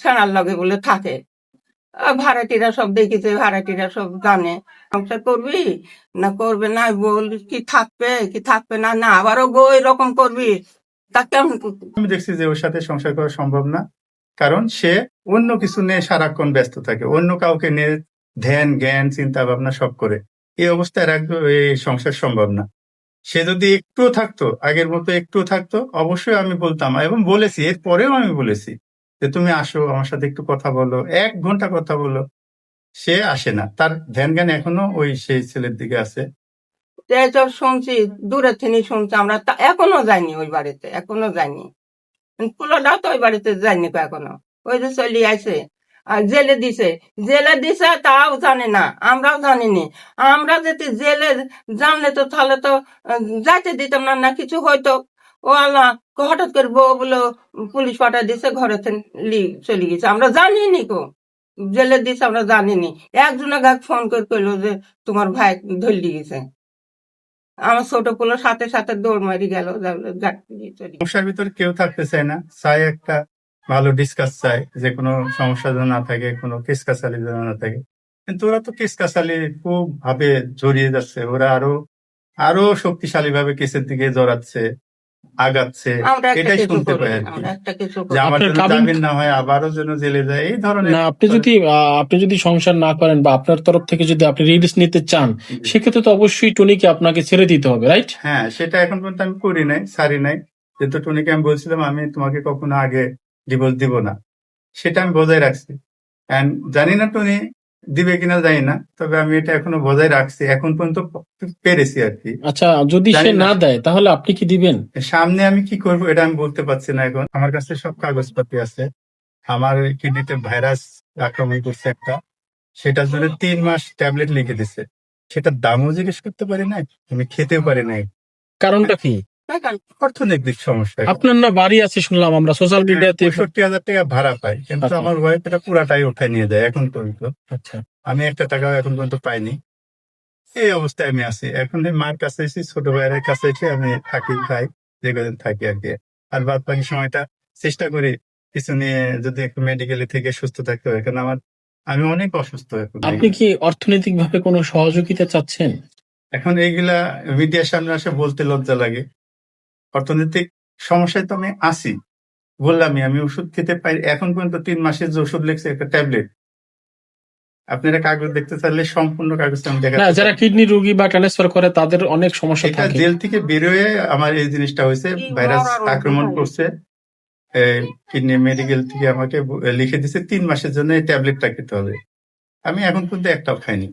সেনার লগে বলে থাকে। ভাড়াটিরা সব দেখিছে, ভাড়াটিরা সব জানে। সংসার করবি? না করবে না, বল কি থাকবে কি থাকবে না না, আবারও গো, এরকম করবি। তা কেমন? আমি দেখছি যে ওর সাথে সংসার করা সম্ভব না, কারণ সে অন্য কিছু নিয়ে সারাক্ষণ ব্যস্ত থাকে, অন্য কাউকে নিয়ে ধ্যান, জ্ঞান চিন্তা ভাবনা সব করে। এই অবস্থায় রাখবে, এই সংসার সম্ভব না। সে যদি একটুও থাকতো, আগের মতো একটুও থাকতো, অবশ্যই আমি বলতাম এবং বলেছি এর পরেও আমি বলেছি। যে তুমি আসো, আমার সাথে একটু কথা বলো, এক ঘণ্টা কথা বলো। সে আসে না। তার ধ্যান জ্ঞান এখনও ওই সেই ছেলের দিকে আছে। শুনছি, দূরে থেকে শুনছি, আমরা এখনও যাইনি ওই বাড়িতে, এখনও যাইনি। পোলাটাও তো ওই বাড়িতে যায়নি কো এখনও। ওই যে চলি আছে আর জেলে দিছে। জেলে দিছে তাও জানে না, আমরাও জানিনি। আমরা যদি জেলে জানলে তো তাহলে তো যাইতে দিতাম না না কিছু হয়তো ও আল্লাহ হঠাৎ করে বউ বলে পুলিশ পাঠা দিছে ঘরে চলে গেছে আমরা জানিনি কো। জেলে দিছে আমরা জানিনি। একজনের গাছ ফোন করে কইলো যে, তোমার ভাই ধরলি গেছে। আমার ছোট পোলোর সাথে সাথে দৌড় মারি গেল সমস্যার ভিতরে কেউ থাকতে চায় না। চায় একটা ভালো ডিসকাস চায়, যে কোনো সমস্যা যেন না থাকে, কোনো কেস যেন না থাকে। কিন্তু ওরা তো কেস কাছালি খুব ভাবে জড়িয়ে যাচ্ছে। ওরা আরও আরও শক্তিশালী ভাবে কেসের দিকে জড়াচ্ছে। আগাচ্ছে এটাই শুনতে পাই না, যে আমার জামিন হয় আবারও যেন জেলে যায় এই ধরনের না আপনি যদি আহ, আপনি যদি সংসার না করেন বা আপনার তরফ থেকে যদি আপনি রিলিজ নিতে চান সেক্ষেত্রে তো অবশ্যই টনিকে আপনাকে ছেড়ে দিতে হবে রাইট? হ্যাঁ সেটা এখন পর্যন্ত আমি করি নাই সারি নাই। যেহেতু টনিকে আমি বলছিলাম আমি তোমাকে কখনো আগে ডিভোর্স দিব না। সেটা আমি বজায় রাখছি। জানি না টনি দিবে কিনা জানি না তবে আমি এটা এখনও বজায় রাখছি। এখন পর্যন্ত পেরেছি আর কি। আচ্ছা যদি সে না। না দেয় তাহলে আপনি কি দিবেন? সামনে আমি কি করব এটা আমি বলতে পারছি না এখন। আমার কাছে সব কাগজপাতি আছে। আমার কিডনিতে ভাইরাস আক্রমণ করছে একটা। সেটার জন্য তিন মাস ট্যাবলেট লিখে দিছে। সেটার দামও জিজ্ঞেস করতে পারি না আমি খেতেও পারি নাই। কারণটা কি? অর্থনৈতিক সমস্যা। আপনার না বাড়ি আছে শুনলাম আমরা সোশ্যাল মিডিয়াতে পঁয়ষট্টি হাজার টাকা ভাড়া পাই কিন্তু আচ্ছা। আমার ওয়াইফ এটা পুরাটাই উঠাই নিয়ে যায় এখন পর্যন্ত। আচ্ছা। আমি একটা টাকাও এখন পর্যন্ত পাইনি। এই অবস্থায় আমি আছি। এখন মার কাছে এসেছি ছোট ভাইয়ের কাছে এসে আমি থাকি খাই যে কদিন থাকি আর কি। আর বাদ বাকি সময়টা চেষ্টা করি কিছু নিয়ে যদি একটু মেডিকেলে থেকে সুস্থ থাকতে হয় কারণ আমার আমি অনেক অসুস্থ এখন। আপনি কি অর্থনৈতিক ভাবে কোনো সহযোগিতা চাচ্ছেন? এখন এইগুলা মিডিয়ার সামনে আসে বলতে লজ্জা লাগে। অর্থনৈতিক সমস্যায় তো আমি আছি। বললামই আমি ওষুধ খেতে পাই এখন পর্যন্ত তিন মাসের যে ওষুধ লেগছে একটা ট্যাবলেট। আপনারা কাগজ দেখতে চাইলে সম্পূর্ণ কাগজ আমি না দেখাতে যারা কিডনি রোগী বা ট্রান্সফার করে তাদের অনেক সমস্যা থাকে। জেল থেকে বেরোয় আমার এই জিনিসটা হয়েছে ভাইরাস আক্রমণ। করছে। কিডনি মেডিকেল থেকে আমাকে লিখে দিছে তিন মাসের জন্য এই ট্যাবলেটটা খেতে হবে। আমি এখন পর্যন্ত একটাও খাইনি।